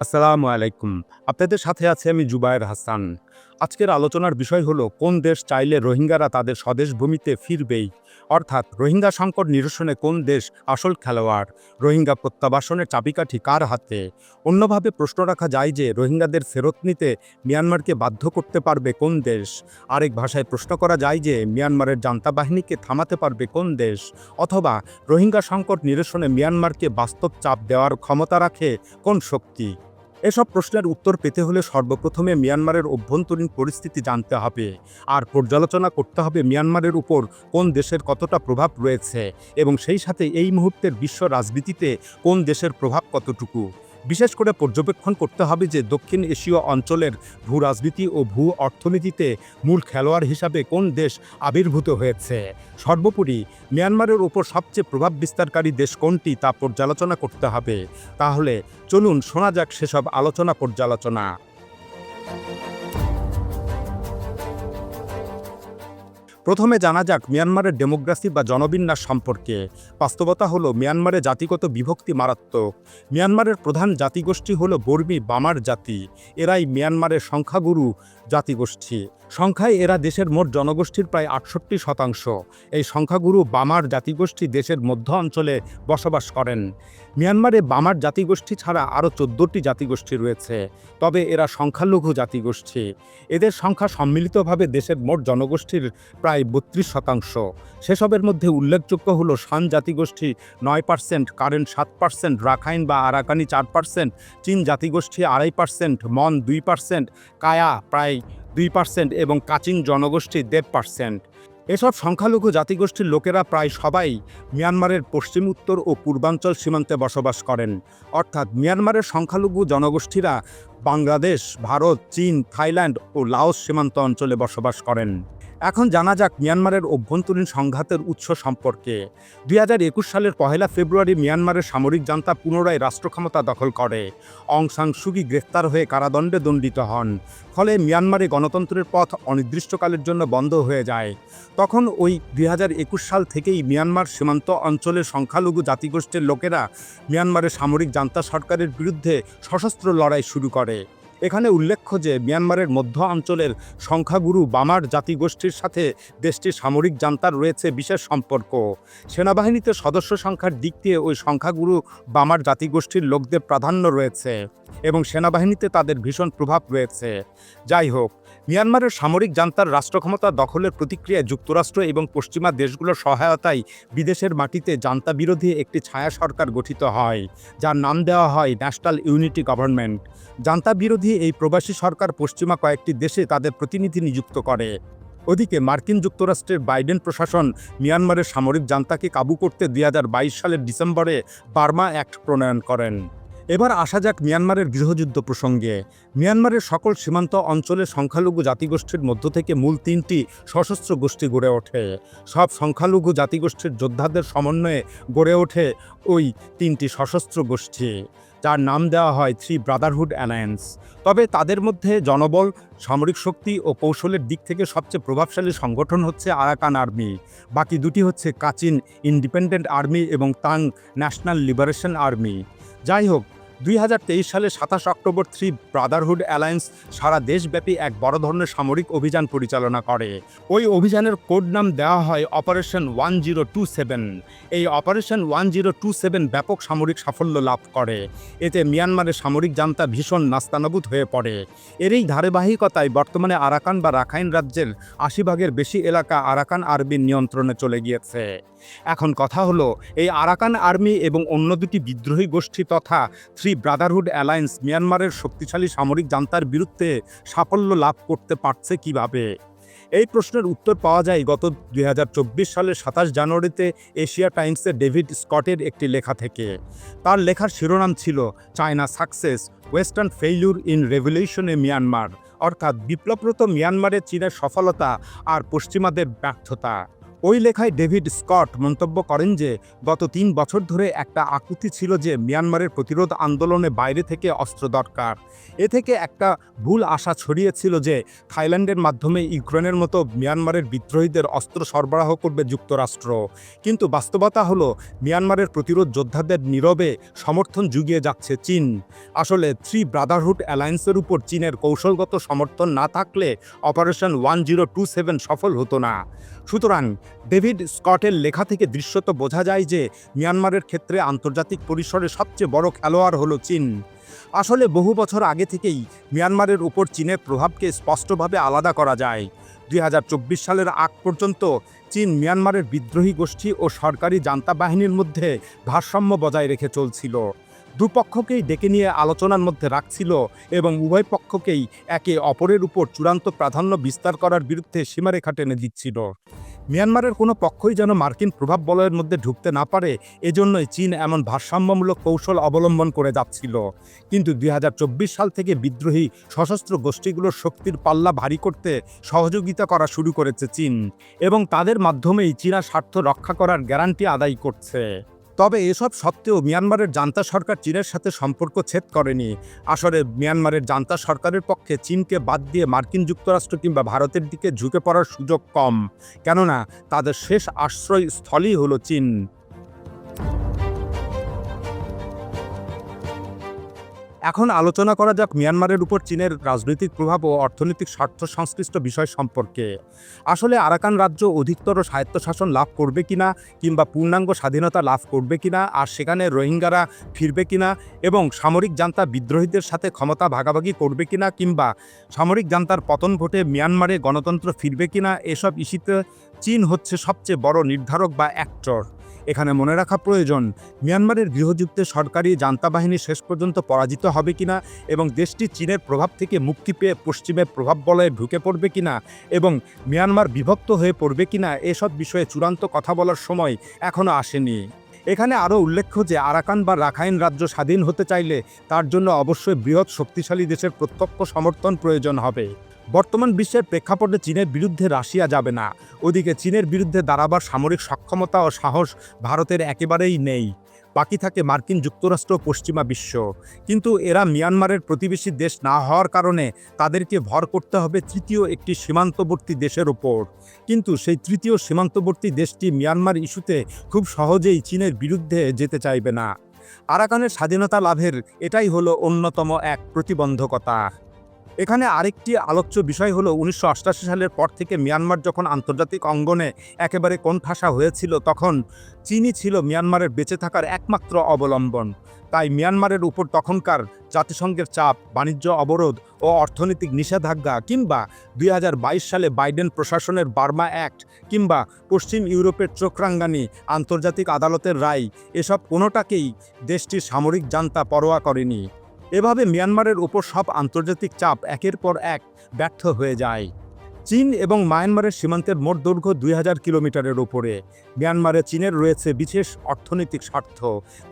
আসসালামু আলাইকুম। আপনাদের সাথে আছে আমি জুবায়ের হাসান। আজকের আলোচনার বিষয় হলো, কোন দেশ চাইলে রোহিঙ্গারা তাদের স্বদেশ ভূমিতে ফিরবেই? অর্থাৎ, রোহিঙ্গা সংকট নিরসনে কোন দেশ আসল খেলোয়াড়? রোহিঙ্গা প্রত্যাবাসনের চাবিকাঠি কার হাতে? অন্যভাবে প্রশ্ন রাখা যায় যে, রোহিঙ্গাদের ফেরত নিতে মিয়ানমারকে বাধ্য করতে পারবে কোন দেশ? আরেক ভাষায় প্রশ্ন করা যায় যে, মিয়ানমারের জান্তা বাহিনীকে থামাতে পারবে কোন দেশ? অথবা, রোহিঙ্গা সংকট নিরসনে মিয়ানমারকে বাস্তব চাপ দেওয়ার ক্ষমতা রাখে কোন শক্তি? এসব প্রশ্নের উত্তর পেতে হলে সর্বপ্রথমে মিয়ানমারের অভ্যন্তরীণ পরিস্থিতি জানতে হবে। আর পর্যালোচনা করতে হবে মিয়ানমারের উপর কোন দেশের কতটা প্রভাব রয়েছে এবং সেই সাথে এই মুহূর্তের বিশ্ব রাজনীতিতে কোন দেশের প্রভাব কতটুকু। বিশেষ করে পর্যবেক্ষণ করতে হবে যে দক্ষিণ এশীয় অঞ্চলের ভূ রাজনীতি ও ভূ অর্থনীতিতে মূল খেলোয়াড় হিসাবে কোন দেশ আবির্ভূত হয়েছে। সর্বোপরি মিয়ানমারের ওপর সবচেয়ে প্রভাব বিস্তারকারী দেশ কোনটি তা পর্যালোচনা করতে হবে। তাহলে চলুন শোনা যাক সেসব আলোচনা পর্যালোচনা। প্রথমে জানা যাক মিয়ানমারের ডেমোক্রাসি বা জনবিন্যাস সম্পর্কে। বাস্তবতা হলো মিয়ানমারে জাতিগত বিভক্তি মারাত্মক। মিয়ানমারের প্রধান জাতিগোষ্ঠী হলো বর্মী বামার জাতি। এরাই মিয়ানমারের সংখ্যাগুরু জাতিগোষ্ঠী। সংখ্যায় এরা দেশের মোট জনগোষ্ঠীর প্রায় আটষট্টি শতাংশ। এই সংখ্যাগুরু বামার জাতিগোষ্ঠী দেশের মধ্য অঞ্চলে বসবাস করেন। মিয়ানমারে বামার জাতিগোষ্ঠী ছাড়া আরও চোদ্দোটি জাতিগোষ্ঠী রয়েছে, তবে এরা সংখ্যালঘু জাতিগোষ্ঠী। এদের সংখ্যা সম্মিলিতভাবে দেশের মোট জনগোষ্ঠীর প্রায় বত্রিশ শতাংশ। সেসবের মধ্যে উল্লেখযোগ্য হলো শান জাতিগোষ্ঠী নয় পার্সেন্ট কারেন্ট সাত পার্সেন্ট, রাখাইন বা আরাকানি চার পার্সেন্ট, চীন জাতিগোষ্ঠী আড়াই পার্সেন্ট, মন দুই পার্সেন্ট, কায়া প্রায় দুই পার্সেন্ট এবং কাচিন জনগোষ্ঠী দেড় পার্সেন্ট এসব সংখ্যালঘু জাতিগোষ্ঠীর লোকেরা প্রায় সবাই মিয়ানমারের পশ্চিম উত্তর ও পূর্বাঞ্চল সীমান্তে বসবাস করেন। অর্থাৎ মিয়ানমারের সংখ্যালঘু জনগোষ্ঠীরা বাংলাদেশ, ভারত, চীন, থাইল্যান্ড ও লাওস সীমান্ত অঞ্চলে বসবাস করেন। এখন জানা যাক মিয়ানমারের অভ্যন্তরীণ সংঘাতের উৎস সম্পর্কে। দুই হাজার একুশ সালের পহেলা ফেব্রুয়ারি মিয়ানমারের সামরিক জান্তা পুনরায় রাষ্ট্রক্ষমতা দখল করে। অং সাং সুগি গ্রেফতার হয়ে কারাদণ্ডে দণ্ডিত হন। ফলে মিয়ানমারে গণতন্ত্রের পথ অনির্দিষ্টকালের জন্য বন্ধ হয়ে যায়। তখন ওই দুই হাজার একুশ সাল থেকেই মিয়ানমার সীমান্ত অঞ্চলের সংখ্যালঘু জাতিগোষ্ঠীর লোকেরা মিয়ানমারের সামরিক জান্তা সরকারের বিরুদ্ধে সশস্ত্র লড়াই শুরু করে। এখানে উল্লেখ্য যে মিয়ানমারের মধ্য অঞ্চলের সংখ্যাগুরু বামার জাতিগোষ্ঠীর সাথে দেশটির সামরিক জান্তার রয়েছে বিশেষ সম্পর্ক। সেনাবাহিনীতে সদস্য সংখ্যার দিক দিয়ে ওই সংখ্যাগুরু বামার জাতিগোষ্ঠীর লোকদের প্রাধান্য রয়েছে এবং সেনাবাহিনীতে তাদের ভীষণ প্রভাব রয়েছে। যাই হোক মিয়ানমারের সামরিক জান্তার রাষ্ট্রক্ষমতা দখলের প্রতিক্রিয়ায় যুক্তরাষ্ট্র এবং পশ্চিমা দেশগুলোর সহায়তায় বিদেশের মাটিতে জান্তা বিরোধী একটি ছায়া সরকার গঠিত হয়, যার নাম দেওয়া হয় ন্যাশনাল ইউনিটি গভর্নমেন্ট। জান্তা বিরোধী এই প্রবাসী সরকার পশ্চিমা কয়েকটি দেশে তাদের প্রতিনিধি নিযুক্ত করে। ওদিকে মার্কিন যুক্তরাষ্ট্রের বাইডেন প্রশাসন মিয়ানমারের সামরিক জান্তাকে কাবু করতে দুই হাজার বাইশ সালের ডিসেম্বরে বার্মা অ্যাক্ট প্রণয়ন করেন। এবার আসা যাক মিয়ানমারের গৃহযুদ্ধ প্রসঙ্গে। মিয়ানমারের সকল সীমান্ত অঞ্চলে সংখ্যালঘু জাতিগোষ্ঠীর মধ্য থেকে মূল তিনটি সশস্ত্র গোষ্ঠী গড়ে ওঠে। সব সংখ্যালঘু জাতিগোষ্ঠীর যোদ্ধাদের সমন্বয়ে গড়ে ওঠে ওই তিনটি সশস্ত্র গোষ্ঠী, যার নাম দেওয়া হয় থ্রি ব্রাদারহুড অ্যালায়েন্স। তবে তাদের মধ্যে জনবল, সামরিক শক্তি ও কৌশলের দিক থেকে সবচেয়ে প্রভাবশালী সংগঠন হচ্ছে আরাকান আর্মি। বাকি দুটি হচ্ছে কাচিন ইন্ডিপেন্ডেন্ট আর্মি এবং তাং ন্যাশনাল লিবারেশন আর্মি। যাই হোক দুই হাজার তেইশ সালে সাতাশ অক্টোবর থ্রি ব্রাদারহুড অ্যালায়েন্স সারা দেশব্যাপী এক বড় ধরনের সামরিক অভিযান পরিচালনা করে। ওই অভিযানের কোড নাম দেওয়া হয় operation one zero two seven. এই operation one zero two seven ব্যাপক সামরিক সাফল্য লাভ করে। এতে মিয়ানমারের সামরিক জান্তা ভীষণ নাস্তানাবুদ হয়ে পড়ে। এরই ধারাবাহিকতায় বর্তমানে আরাকান বা রাখাইন রাজ্যের আশি ভাগের বেশি এলাকা আরাকান আরবির নিয়ন্ত্রণে চলে গিয়েছে। এখন কথা হলো, এই আরাকান আর্মি এবং অন্য দুটি বিদ্রোহী গোষ্ঠী তথা থ্রি ব্রাদারহুড অ্যালায়েন্স মিয়ানমারের শক্তিশালী সামরিক জান্তার বিরুদ্ধে সাফল্য লাভ করতে পারছে কীভাবে? এই প্রশ্নের উত্তর পাওয়া যায় গত দুই হাজার চব্বিশ সালের সাতাশ জানুয়ারিতে এশিয়া টাইমসের ডেভিড স্কটের একটি লেখা থেকে। তার লেখার শিরোনাম ছিল, China success, western failure in রেভলিউশনে Myanmar. অর্থাৎ বিপ্লবরত মিয়ানমারের চীনের সফলতা আর পশ্চিমাদের ব্যর্থতা। ওই লেখায় ডেভিড স্কট মন্তব্য করেন যে, গত তিন বছর ধরে একটা আকুতি ছিল যে, মিয়ানমারের প্রতিরোধ আন্দোলনে বাইরে থেকে অস্ত্র দরকার। এ থেকে একটা ভুল আশা ছড়িয়েছিল যে, থাইল্যান্ডের মাধ্যমে ইউক্রেনের মতো মিয়ানমারের বিদ্রোহীদের অস্ত্র সরবরাহ করবে যুক্তরাষ্ট্র। কিন্তু বাস্তবতা হলো, মিয়ানমারের প্রতিরোধ যোদ্ধাদের নীরবে সমর্থন জুগিয়ে যাচ্ছে চীন। আসলে থ্রি ব্রাদারহুড অ্যালায়েন্সের উপর চীনের কৌশলগত সমর্থন না থাকলে operation one zero two seven সফল হতো না। সুতরাং ডেভিড স্কটের লেখা থেকে দৃশ্যত বোঝা যায় যে মিয়ানমারের ক্ষেত্রে আন্তর্জাতিক পরিসরে সবচেয়ে বড় খেলোয়াড় হলো চীন। আসলে বহু বছর আগে থেকেই মিয়ানমারের উপর চীনের প্রভাবকে স্পষ্টভাবে আলাদা করা যায়। দুই হাজার চব্বিশ সালের আগ পর্যন্ত চীন মিয়ানমারের বিদ্রোহী গোষ্ঠী ও সরকারি জান্তা বাহিনীর মধ্যে ভারসাম্য বজায় রেখে চলছিল। দুপক্ষকেই ডেকে নিয়ে আলোচনার মধ্যে রাখছিল এবং উভয় পক্ষকেই একে অপরের উপর চূড়ান্ত প্রাধান্য বিস্তার করার বিরুদ্ধে সীমারেখা টেনে দিচ্ছিল। মিয়ানমারের কোনো পক্ষই যেন মার্কিন প্রভাব বলয়ের মধ্যে ঢুকতে না পারে, এজন্যই চীন এমন ভারসাম্যমূলক কৌশল অবলম্বন করে যাচ্ছিল। কিন্তু দুই হাজার চব্বিশ সাল থেকে বিদ্রোহী সশস্ত্র গোষ্ঠীগুলোর শক্তির পাল্লা ভারী করতে সহযোগিতা করা শুরু করেছে চীন এবং তাদের মাধ্যমেই চীনা স্বার্থ রক্ষা করার গ্যারান্টি আদায় করছে। তবে এসব সত্ত্বেও মিয়ানমারের জান্তা সরকার চীনের সাথে সম্পর্ক ছেদ করেনি। আসলে মিয়ানমারের জান্তা সরকারের পক্ষে চীনকে বাদ দিয়ে মার্কিন যুক্তরাষ্ট্র কিংবা ভারতের দিকে ঝুঁকে পড়ার সুযোগ কম। কেননা, তাদের শেষ আশ্রয়স্থলই হলো চীন। এখন আলোচনা করা যাক মিয়ানমারের উপর চীনের রাজনৈতিক প্রভাব ও অর্থনৈতিক স্বার্থ সংশ্লিষ্ট বিষয় সম্পর্কে। আসলে আরাকান রাজ্য অধিকতর স্বায়ত্তশাসন লাভ করবে কিনা কিংবা পূর্ণাঙ্গ স্বাধীনতা লাভ করবে কিনা আর সেখানে রোহিঙ্গারা ফিরবে কিনা এবং সামরিক জান্তা বিদ্রোহীদের সাথে ক্ষমতা ভাগাভাগি করবে কিনা কিংবা সামরিক জান্তার পতন ঘটে মিয়ানমারে গণতন্ত্র ফিরবে কিনা এসব ইস্যুতে চীন হচ্ছে সবচেয়ে বড় নির্ধারক বা অ্যাক্টর এখানে মনে রাখা প্রয়োজন, মিয়ানমারের গৃহযুদ্ধে সরকারি জান্তা বাহিনী শেষ পর্যন্ত পরাজিত হবে কিনা এবং দেশটি চীনের প্রভাব থেকে মুক্তি পেয়ে পশ্চিমের প্রভাব বলয়ে ঢুকে পড়বে কিনা এবং মিয়ানমার বিভক্ত হয়ে পড়বে কিনা এসব বিষয়ে চূড়ান্ত কথা বলার সময় এখনও আসেনি। এখানে আরও উল্লেখ্য যে আরাকান বা রাখাইন রাজ্য স্বাধীন হতে চাইলে তার জন্য অবশ্যই বৃহৎ শক্তিশালী দেশের প্রত্যক্ষ সমর্থন প্রয়োজন হবে। বর্তমান বিশ্বের প্রেক্ষাপটে চীনের বিরুদ্ধে রাশিয়া যাবে না। ওদিকে চীনের বিরুদ্ধে দাঁড়াবার সামরিক সক্ষমতা ও সাহস ভারতের একেবারেই নেই। বাকি থাকে মার্কিন যুক্তরাষ্ট্র পশ্চিমা বিশ্ব। কিন্তু এরা মিয়ানমারের প্রতিবেশী দেশ না হওয়ার কারণে তাদেরকে ভর করতে হবে তৃতীয় একটি সীমান্তবর্তী দেশের ওপর। কিন্তু সেই তৃতীয় সীমান্তবর্তী দেশটি মিয়ানমার ইস্যুতে খুব সহজেই চীনের বিরুদ্ধে যেতে চাইবে না। আরাকানের স্বাধীনতা লাভের এটাই হলো অন্যতম এক প্রতিবন্ধকতা। এখানে আরেকটি আলোচ্য বিষয় হলো উনিশশো সালের পর থেকে মিয়ানমার যখন আন্তর্জাতিক অঙ্গনে একেবারে কোণঠাসা হয়েছিল, তখন চীনই ছিল মিয়ানমারের বেঁচে থাকার একমাত্র অবলম্বন। তাই মিয়ানমারের উপর তখনকার জাতিসংঘের চাপ, বাণিজ্য অবরোধ ও অর্থনৈতিক নিষেধাজ্ঞা কিংবা দুই হাজার বাইশ সালে বাইডেন প্রশাসনের বার্মা অ্যাক্ট কিংবা পশ্চিম ইউরোপের চোখরাঙ্গানি, আন্তর্জাতিক আদালতের রায়, এসব কোনোটাকেই দেশটির সামরিক জান্তা পরোয়া করেনি। এভাবে মিয়ানমারের ওপর সব আন্তর্জাতিক চাপ একের পর এক ব্যর্থ হয়ে যায়। চীন এবং মায়ানমারের সীমান্তের মোট দৈর্ঘ্য দুই হাজার কিলোমিটারের ওপরে মিয়ানমারে চীনের রয়েছে বিশেষ অর্থনৈতিক স্বার্থ।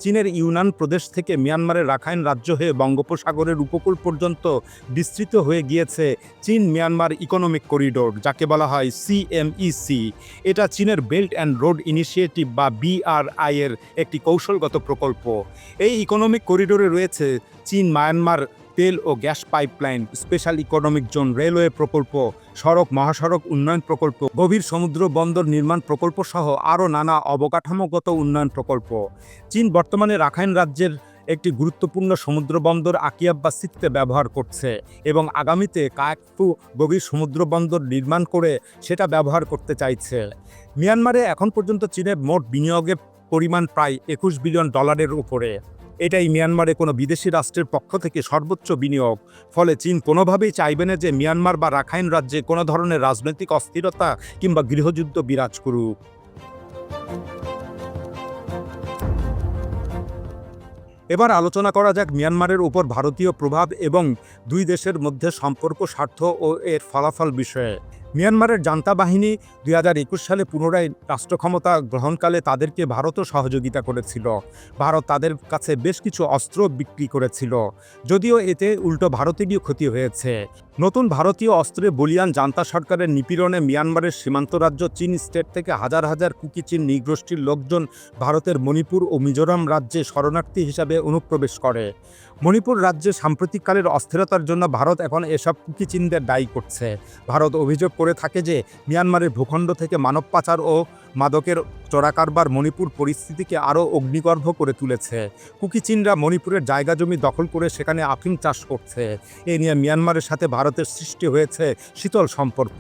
চীনের ইউনান প্রদেশ থেকে মিয়ানমারের রাখাইন রাজ্য হয়ে বঙ্গোপসাগরের উপকূল পর্যন্ত বিস্তৃত হয়ে গিয়েছে চীন মিয়ানমার ইকোনমিক করিডোর, যাকে বলা হয় সিএমইসি এটা চীনের বেল্ট অ্যান্ড রোড ইনিশিয়েটিভ বা বিআরআই এর একটি কৌশলগত প্রকল্প। এই ইকোনমিক করিডোরে রয়েছে চীন মায়ানমার তেল ও gas pipeline, special economic zone railway প্রকল্প, সড়ক মহাসড়ক উন্নয়ন প্রকল্প, গভীর সমুদ্র বন্দর নির্মাণ প্রকল্প সহ আরও নানা অবকাঠামোগত উন্নয়ন প্রকল্প। চীন বর্তমানে রাখাইন রাজ্যের একটি গুরুত্বপূর্ণ সমুদ্র বন্দর আকিয়াব বা ব্যবহার করছে এবং আগামীতে কায়াকফু গভীর সমুদ্র বন্দর নির্মাণ করে সেটা ব্যবহার করতে চাইছে। মিয়ানমারে এখন পর্যন্ত চীনের মোট বিনিয়োগের পরিমাণ প্রায় একুশ বিলিয়ন ডলারের উপরে। এটাই মিয়ানমারে কোনো বিদেশি রাষ্ট্রের পক্ষ থেকে সর্বোচ্চ বিনিয়োগ। ফলে চীন কোনোভাবেই চাইবে না যে মিয়ানমার বা রাখাইন রাজ্যে কোনো ধরনের রাজনৈতিক অস্থিরতা কিংবা গৃহযুদ্ধ বিরাজ করুক। এবার আলোচনা করা যাক মিয়ানমারের উপর ভারতীয় প্রভাব এবং দুই দেশের মধ্যে সম্পর্ক, স্বার্থ ও এর ফলাফল বিষয়ে। মিয়ানমারের জান্তা বাহিনী দুই হাজার একুশ সালে পুনরায় রাষ্ট্র ক্ষমতা গ্রহণকালে তাদেরকে ভারতও সহযোগিতা করেছিল। ভারত তাদের কাছে বেশ কিছু অস্ত্র বিক্রি করেছিল। যদিও এতে উল্টো ভারতেরই ক্ষতি হয়েছে। নতুন ভারতীয় অস্ত্রে বলিয়ান জান্তা সরকারের নিপীড়নে মিয়ানমারের সীমান্ত রাজ্য চীন স্টেট থেকে হাজার হাজার কুকি চীন নৃগোষ্ঠীর লোকজন ভারতের মণিপুর ও মিজোরাম রাজ্যে শরণার্থী হিসাবে অনুপ্রবেশ করে। মণিপুর রাজ্যে সাম্প্রতিককালের অস্থিরতার জন্য ভারত এখন এসব কুকি চীনদের দায়ী করছে। ভারত অভিযোগ করে থাকে যে, মিয়ানমারের ভূখণ্ড থেকে মানব পাচার ও মাদকের চোরাকারবার মণিপুর পরিস্থিতিকে আরও অগ্নিগর্ভ করে তুলেছে। কুকি চীনরা মণিপুরের জায়গা জমি দখল করে সেখানে আফিম চাষ করছে। এ নিয়ে মিয়ানমারের সাথে ভারতের সৃষ্টি হয়েছে শীতল সম্পর্ক।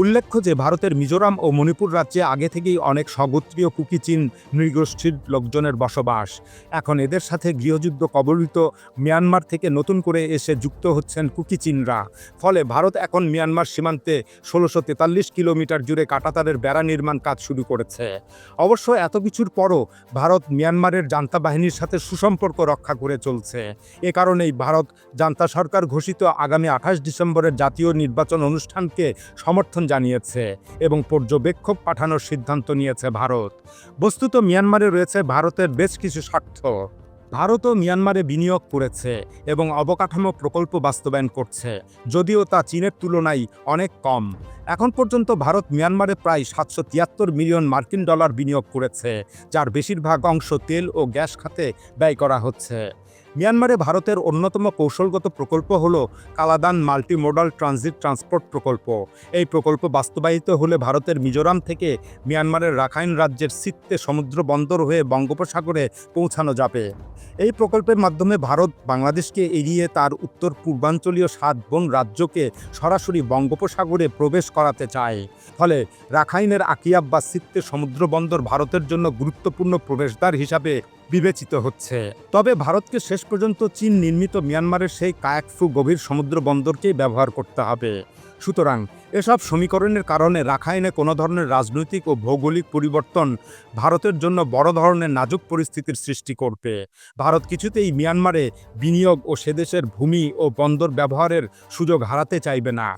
উল্লেখ্য যে ভারতের মিজোরাম ও মণিপুর রাজ্যে আগে থেকেই অনেক স্বগোত্রীয় কুকি চীন নৃগোষ্ঠীর লোকজনের বসবাস। এখন এদের সাথে গৃহযুদ্ধ কবলিত মিয়ানমার থেকে নতুন করে এসে যুক্ত হচ্ছেন কুকি চীনরা। ফলে ভারত এখন মিয়ানমার সীমান্তে ষোলোশো তেতাল্লিশ কিলোমিটার জুড়ে কাটাতারের বেড়া নির্মাণ কাজ শুরু করেছে। অবশ্য এত কিছুর পরও ভারত মিয়ানমারের জান্তা বাহিনীর সাথে সুসম্পর্ক রক্ষা করে চলছে। এ কারণেই ভারত জান্তা সরকার ঘোষিত আগামী আঠাশ ডিসেম্বরের জাতীয় নির্বাচন অনুষ্ঠানকে সমর্থন জানিয়েছে এবং পর্যবেক্ষক পাঠানোর সিদ্ধান্ত নিয়েছে ভারত। বস্তুত মিয়ানমারে রয়েছে ভারতের বেশ কিছু স্বার্থ। ভারতও মিয়ানমারে বিনিয়োগ করেছে এবং অবকাঠামো প্রকল্প বাস্তবায়ন করছে, যদিও তা চীনের তুলনায় অনেক কম। এখন পর্যন্ত ভারত মিয়ানমারে প্রায় সাতশো তিয়াত্তর মিলিয়ন মার্কিন ডলার বিনিয়োগ করেছে, যার বেশিরভাগ অংশ তেল ও গ্যাস খাতে ব্যয় করা হচ্ছে। মিয়ানমারে ভারতের অন্যতম কৌশলগত প্রকল্প হল কালাদান মাল্টিমোডাল ট্রানজিট ট্রান্সপোর্ট প্রকল্প। এই প্রকল্প বাস্তবায়িত হলে ভারতের মিজোরাম থেকে মিয়ানমারের রাখাইন রাজ্যের সিত্তে সমুদ্র বন্দর হয়ে বঙ্গোপসাগরে পৌঁছানো যাবে। এই প্রকল্পের মাধ্যমে ভারত বাংলাদেশকে এড়িয়ে তার উত্তর পূর্বাঞ্চলীয় সাত বোন রাজ্যকে সরাসরি বঙ্গোপসাগরে প্রবেশ করাতে চায়। ফলে রাখাইনের আকিয়াব বা সিত্তে সমুদ্র বন্দর ভারতের জন্য গুরুত্বপূর্ণ প্রবেশদ্বার হিসাবে বিবেচিত হচ্ছে। তবে ভারতকে শেষ পর্যন্ত চীন নির্মিত মিয়ানমারের সেই কায়াকফু গভীর সমুদ্র বন্দরকেই ব্যবহার করতে হবে। সুতরাং এসব সমীকরণের কারণে রাখাইনে কোনো ধরনের রাজনৈতিক ও ভৌগোলিক পরিবর্তন ভারতের জন্য বড় ধরনের নাজুক পরিস্থিতির সৃষ্টি করবে। ভারত কিছুতেই মিয়ানমারে বিনিয়োগ ও সেদেশের ভূমি ও বন্দর ব্যবহারের সুযোগ হারাতে চাইবে না।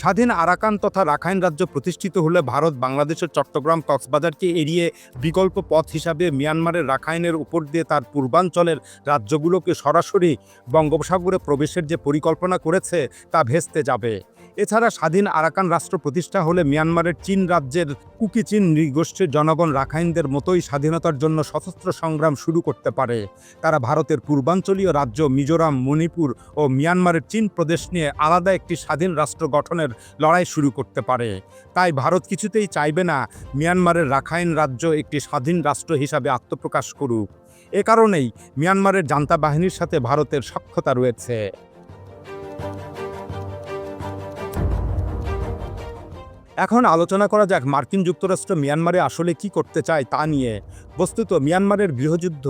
স্বাধীন আরাকান তথা রাখাইন রাজ্য প্রতিষ্ঠিত হলে ভারত, বাংলাদেশের চট্টগ্রাম, কক্সবাজারকে এড়িয়ে বিকল্প পথ হিসাবে মিয়ানমারের রাখাইনের উপর দিয়ে তার পূর্বাঞ্চলের রাজ্যগুলোকে সরাসরি বঙ্গোপসাগরে প্রবেশের যে পরিকল্পনা করেছে তা ভেস্তে যাবে। এছাড়া স্বাধীন আরাকান রাষ্ট্র প্রতিষ্ঠা হলে মিয়ানমারের চীন রাজ্যের কুকি চীন নৃগোষ্ঠীর জনগণ রাখাইনদের মতোই স্বাধীনতার জন্য সশস্ত্র সংগ্রাম শুরু করতে পারে। তারা ভারতের পূর্বাঞ্চলীয় রাজ্য মিজোরাম, মণিপুর ও মিয়ানমারের চীন প্রদেশ নিয়ে আলাদা একটি স্বাধীন রাষ্ট্র গঠনের লড়াই শুরু করতে পারে। তাই ভারত কিছুতেই চাইবে না মিয়ানমারের রাখাইন রাজ্য একটি স্বাধীন রাষ্ট্র হিসাবে আত্মপ্রকাশ করুক। এ কারণেই মিয়ানমারের জান্তা বাহিনীর সাথে ভারতের সক্ষতা রয়েছে। এখন আলোচনা করা যাক মার্কিন যুক্তরাষ্ট্র মিয়ানমারে আসলে কি করতে চায় তা নিয়ে। বস্তুত মিয়ানমারের গৃহযুদ্ধ,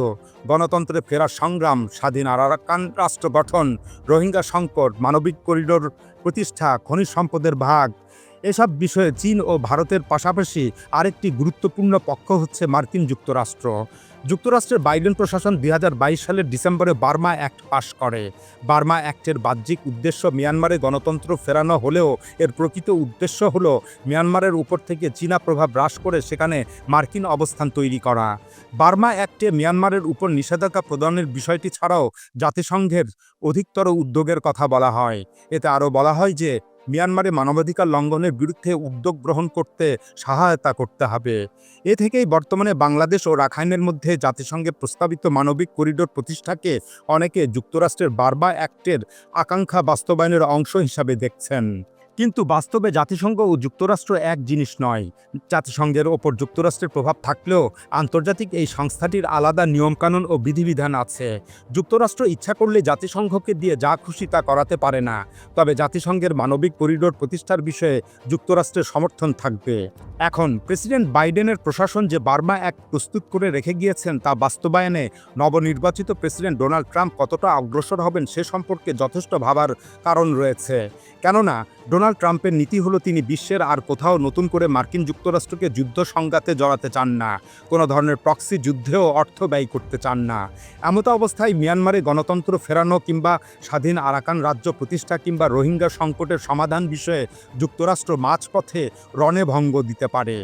গণতন্ত্রে ফেরার সংগ্রাম, স্বাধীন আরাকান রাষ্ট্র গঠন, রোহিঙ্গা সংকট, মানবিক করিডোর প্রতিষ্ঠা, খনিজ সম্পদের ভাগ, এসব বিষয়ে চীন ও ভারতের পাশাপাশি আরেকটি গুরুত্বপূর্ণ পক্ষ হচ্ছে মার্কিন যুক্তরাষ্ট্র। যুক্তরাষ্ট্রের বাইডেন প্রশাসন দুই হাজার বাইশ সালের ডিসেম্বরে বার্মা অ্যাক্ট পাশ করে। বার্মা অ্যাক্টের বাহ্যিক উদ্দেশ্য মিয়ানমারে গণতন্ত্র ফেরানো হলেও এর প্রকৃত উদ্দেশ্য হল মিয়ানমারের উপর থেকে চীনা প্রভাব হ্রাস করে সেখানে মার্কিন অবস্থান তৈরি করা। বার্মা অ্যাক্টে মিয়ানমারের উপর নিষেধাজ্ঞা প্রদানের বিষয়টি ছাড়াও জাতিসংঘের অধিকতর উদ্যোগের কথা বলা হয়। এতে আরও বলা হয় যে মিয়ানমারে মানবাধিকার লঙ্ঘনের বিরুদ্ধে উদ্যোগ গ্রহণ করতে সহায়তা করতে হবে। এ থেকেই বর্তমানে বাংলাদেশ ও রাখাইনের মধ্যে জাতিসংঘে প্রস্তাবিত মানবিক করিডোর প্রতিষ্ঠাকে অনেকে যুক্তরাষ্ট্রের বারবা অ্যাক্টের আকাঙ্ক্ষা বাস্তবায়নের অংশ হিসাবে দেখছেন। কিন্তু বাস্তবে জাতিসংঘ ও যুক্তরাষ্ট্র এক জিনিস নয়। জাতিসংঘের ওপর যুক্তরাষ্ট্রের প্রভাব থাকলেও আন্তর্জাতিক এই সংস্থাটির আলাদা নিয়মকানুন ও বিধিবিধান আছে। যুক্তরাষ্ট্র ইচ্ছা করলে জাতিসংঘকে দিয়ে যা খুশি তা করাতে পারে না। তবে জাতিসংঘের মানবিক করিডোর প্রতিষ্ঠার বিষয়ে যুক্তরাষ্ট্রের সমর্থন থাকবে। এখন, প্রেসিডেন্ট বাইডেনের প্রশাসন যে বার্মা এক প্রস্তুত করে রেখে গিয়েছেন তা বাস্তবায়নে নবনির্বাচিত প্রেসিডেন্ট ডোনাল্ড ট্রাম্প কতটা অগ্রসর হবেন সে সম্পর্কে যথেষ্ট ভাবার কারণ রয়েছে। কেননা ডোনাল্ড ট্রাম্পের নীতি হলো তিনি বিশ্বের আর কোথাও নতুন করে মার্কিন যুক্তরাষ্ট্রকে যুদ্ধ সংঘাতে জড়াতে চান না, কোনো ধরনের প্রক্সি যুদ্ধেও অর্থ ব্যয় করতে চান না। এমতো অবস্থায় মিয়ানমারে গণতন্ত্র ফেরানো কিংবা স্বাধীন আরাকান রাজ্য প্রতিষ্ঠা কিংবা রোহিঙ্গা সংকটের সমাধান বিষয়ে যুক্তরাষ্ট্র মাঝপথে রণে ভঙ্গ দিতে পারে।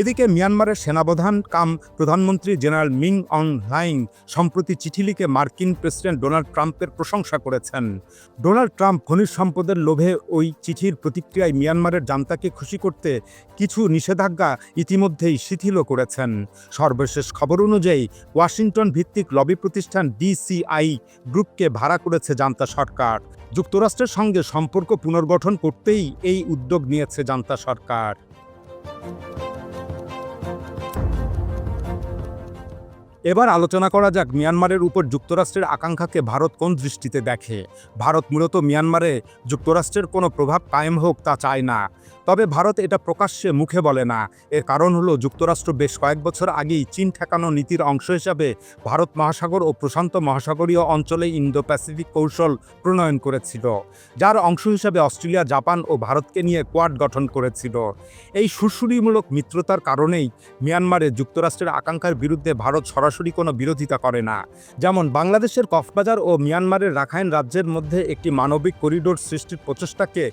এদিকে মিয়ানমারের সেনাপ্রধান কাম প্রধানমন্ত্রী জেনারেল মিং অং হ্লাইং সম্প্রতি চিঠি লিখে মার্কিন প্রেসিডেন্ট ডোনাল্ড ট্রাম্পের প্রশংসা করেছেন। ডোনাল্ড ট্রাম্প খনিজ সম্পদের লোভে ওই চিঠির প্রতিক্রিয়ায় মিয়ানমারের জান্তাকে খুশি করতে কিছু নিষেধাজ্ঞা ইতিমধ্যেই শিথিল করেছেন। সর্বশেষ খবর অনুযায়ী ওয়াশিংটন ভিত্তিক লবি প্রতিষ্ঠান ডিসিআই গ্রুপকে ভাড়া করেছে জান্তা সরকার। যুক্তরাষ্ট্রের সঙ্গে সম্পর্ক পুনর্গঠন করতেই এই উদ্যোগ নিয়েছে জান্তা সরকার। এবার আলোচনা করা যাক মিয়ানমারের উপর যুক্তরাষ্ট্রের আকাঙ্ক্ষাকে ভারত কোন দৃষ্টিতে দেখে। ভারত মূলত মিয়ানমারে যুক্তরাষ্ট্রের কোনো প্রভাব কায়েম হোক তা চায় না। তবে ভারত এটা প্রকাশ্যে মুখে বলে না। এর কারণ হলো, যুক্তরাষ্ট্র বেশ কয়েক বছর আগেই চীন ঠেকানো নীতির অংশ হিসাবে ভারত মহাসাগর ও প্রশান্ত মহাসাগরীয় অঞ্চলে ইন্দো প্যাসিফিক কৌশল প্রণয়ন করেছিল, যার অংশ হিসাবে অস্ট্রেলিয়া, জাপান ও ভারতকে নিয়ে কোয়াড গঠন করেছিল। এই সুরসুরিমূলক মিত্রতার কারণেই মিয়ানমারে যুক্তরাষ্ট্রের আকাঙ্ক্ষার বিরুদ্ধে ভারত সরাসরি কোনো বিরোধিতা করে না। যেমন, বাংলাদেশের কক্সবাজার ও মিয়ানমারের রাখাইন রাজ্যের মধ্যে একটি মানবিক করিডোর সৃষ্টির প্রচেষ্টাকে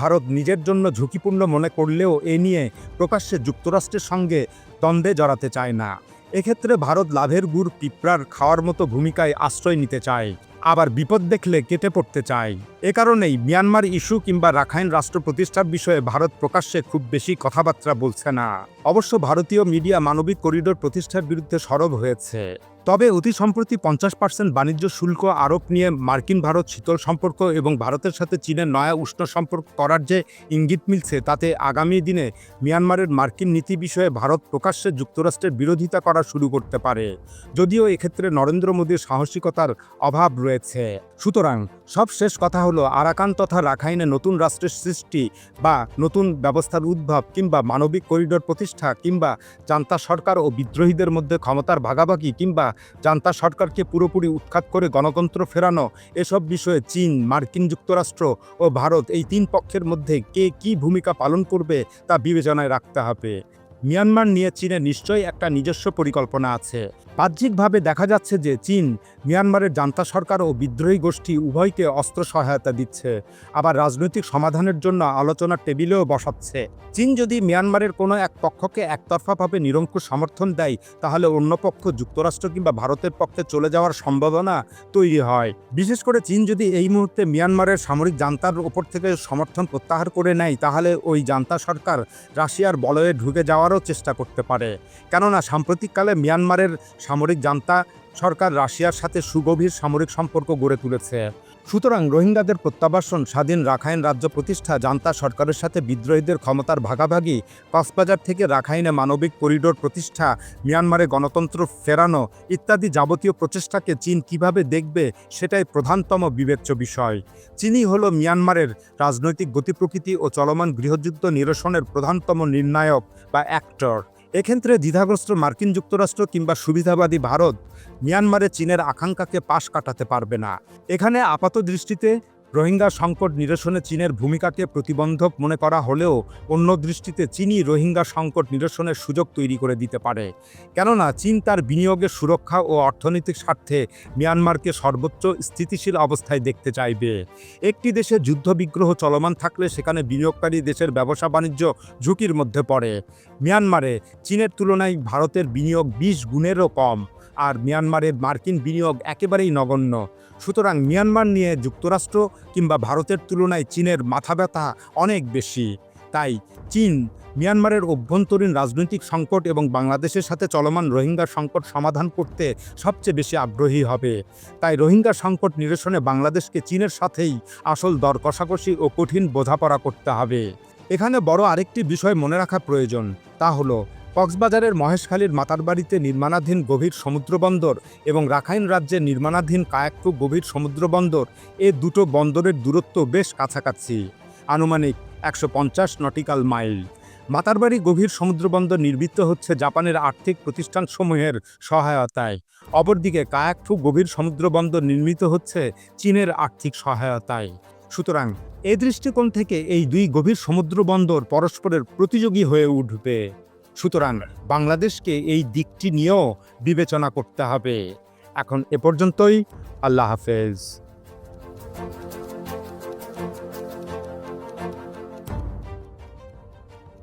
ভারত নিজের জন্য ঝুঁকিপূর্ণ মনে করলেও এ নিয়ে প্রকাশ্যে যুক্তরাষ্ট্রের সঙ্গে দ্বন্দ্বে জড়াতে চায় না। এক্ষেত্রে ভারত লাভের গুড় পিঁপড়ার খাওয়ার মতো ভূমিকায় আশ্রয় নিতে চায়, আবার বিপদ দেখলে কেটে পড়তে চায়। এ কারণেই মিয়ানমার ইস্যু কিংবা রাখাইন রাষ্ট্র প্রতিষ্ঠার বিষয়ে ভারত প্রকাশ্যে খুব বেশি কথাবার্তা বলছে না। অবশ্য ভারতীয় মিডিয়া মানবিক করিডোর প্রতিষ্ঠার বিরুদ্ধে সরব হয়েছে। তবে অতি সম্প্রতি পঞ্চাশ পার্সেন্ট বাণিজ্য শুল্ক আরোপ নিয়ে মার্কিন ভারত শীতল সম্পর্ক এবং ভারতের সাথে চীনের নয়া উষ্ণ সম্পর্ক করার যে ইঙ্গিত মিলছে, তাতে আগামী দিনে মিয়ানমারের মার্কিন নীতি বিষয়ে ভারত প্রকাশ্যে যুক্তরাষ্ট্রের বিরোধিতা করা শুরু করতে পারে। যদিও এক্ষেত্রে নরেন্দ্র মোদীর সাহসিকতার অভাব রয়েছে। সুতরাং সব শেষ কথা হলো আরাকান তথা রাখাইনে নতুন রাষ্ট্রের সৃষ্টি বা নতুন ব্যবস্থার উদ্ভব কিংবা মানবিক করিডোর প্রতিষ্ঠা কিংবা জান্তা সরকার ও বিদ্রোহীদের মধ্যে ক্ষমতার ভাগাভাগি কিংবা জান্তা সরকারকে পুরোপুরি উৎখাত করে গণতন্ত্র ফেরানো, এসব বিষয়ে চীন, মার্কিন যুক্তরাষ্ট্র ও ভারত এই তিন পক্ষের মধ্যে কে কী ভূমিকা পালন করবে তা বিবেচনায় রাখতে হবে। মিয়ানমার নিয়ে চীনের নিশ্চয়ই একটা নিজস্ব পরিকল্পনা আছে। বাহ্যিকভাবে দেখা যাচ্ছে যে চীন, মিয়ানমারের জান্তা সরকার ও বিদ্রোহী গোষ্ঠী উভয়কে অস্ত্র সহায়তা দিচ্ছে। আবার রাজনৈতিক সমাধানের জন্য আলোচনার টেবিলেও বসাচ্ছে। চীন যদি মিয়ানমারের কোনো এক পক্ষকে একতরফাভাবে নিরঙ্কুশ সমর্থন দেয়, তাহলে অন্য পক্ষ যুক্তরাষ্ট্র কিংবা ভারতের পক্ষে চলে যাওয়ার সম্ভাবনা তৈরি হয়। বিশেষ করে চীন যদি এই মুহূর্তে মিয়ানমারের সামরিক জান্তার ওপর থেকে সমর্থন প্রত্যাহার করে নেয়, তাহলে ওই জান্তা সরকার রাশিয়ার বলয়ে ঢুকে যাওয়ারও চেষ্টা করতে পারে। কেননা, সাম্প্রতিককালে মিয়ানমারের সামরিক জান্তা সরকার রাশিয়ার সাথে সুগভীর সামরিক সম্পর্ক গড়ে তুলেছে। সুতরাং রোহিঙ্গাদের প্রত্যাবাসন, স্বাধীন রাখাইন রাজ্য প্রতিষ্ঠা, জান্তা সরকারের সাথে বিদ্রোহীদের ক্ষমতার ভাগাভাগি, কক্সবাজার থেকে রাখাইনে মানবিক করিডোর প্রতিষ্ঠা, মিয়ানমারে গণতন্ত্র ফেরানো ইত্যাদি যাবতীয় প্রচেষ্টাকে চীন কীভাবে দেখবে সেটাই প্রধানতম বিবেচ্য বিষয়। চীনই হল মিয়ানমারের রাজনৈতিক গতি প্রকৃতি ও চলমান গৃহযুদ্ধ নিরসনের প্রধানতম নির্ণায়ক বা অ্যাক্টর এক্ষেত্রে দ্বিধাগ্রস্ত মার্কিন যুক্তরাষ্ট্র কিংবা সুবিধাবাদী ভারত, মিয়ানমারে চীনের আকাঙ্ক্ষাকে পাশ কাটাতে পারবে না। এখানে আপাত দৃষ্টিতে রোহিঙ্গা সংকট নিরসনে চীনের ভূমিকাকে প্রতিবন্ধক মনে করা হলেও অন্য দৃষ্টিতে চীনই রোহিঙ্গা সংকট নিরসনের সুযোগ তৈরি করে দিতে পারে। কেননা, চীন তার বিনিয়োগের সুরক্ষা ও অর্থনৈতিক স্বার্থে মিয়ানমারকে সর্বোচ্চ স্থিতিশীল অবস্থায় দেখতে চাইবে। একটি দেশে যুদ্ধবিগ্রহ চলমান থাকলে সেখানে বিনিয়োগকারী দেশের ব্যবসা বাণিজ্য ঝুঁকির মধ্যে পড়ে। মিয়ানমারে চীনের তুলনায় ভারতের বিনিয়োগ বিশ গুণেরও কম। আর মিয়ানমারের মার্কিন বিনিয়োগ একেবারেই নগণ্য। সুতরাং মিয়ানমার নিয়ে যুক্তরাষ্ট্র কিংবা ভারতের তুলনায় চীনের মাথা ব্যথা অনেক বেশি। তাই চীন, মিয়ানমারের অভ্যন্তরীণ রাজনৈতিক সংকট এবং বাংলাদেশের সাথে চলমান রোহিঙ্গা সংকট সমাধান করতে সবচেয়ে বেশি আগ্রহী হবে। তাই রোহিঙ্গা সংকট নিরসনে বাংলাদেশকে চীনের সাথেই আসল দর কষাকষি ও কঠিন বোঝাপড়া করতে হবে। এখানে বড় আরেকটি বিষয় মনে রাখা প্রয়োজন, তা হলো কক্সবাজারের মহেশখালীর মাতারবাড়িতে নির্মাণাধীন গভীর সমুদ্রবন্দর এবং রাখাইন রাজ্যের নির্মাণাধীন কায়াক্কু গভীর সমুদ্রবন্দর, এ দুটো বন্দরের দূরত্ব বেশ কাছাকাছি। আনুমানিক একশো পঞ্চাশ নটিক্যাল মাইল। মাতারবাড়ি গভীর সমুদ্রবন্দর নির্মিত হচ্ছে জাপানের আর্থিক প্রতিষ্ঠানসমূহের সহায়তায়। অপরদিকে কায়াকঠু গভীর সমুদ্রবন্দর নির্মিত হচ্ছে চীনের আর্থিক সহায়তায়। সুতরাং, এ দৃষ্টিকোণ থেকে এই দুই গভীর সমুদ্র বন্দর পরস্পরের প্রতিযোগী হয়ে উঠবে। সুতরাং বাংলাদেশকে এই দিকটি নিয়েও বিবেচনা করতে হবে। এখন এ পর্যন্তই আল্লাহ হাফেজ।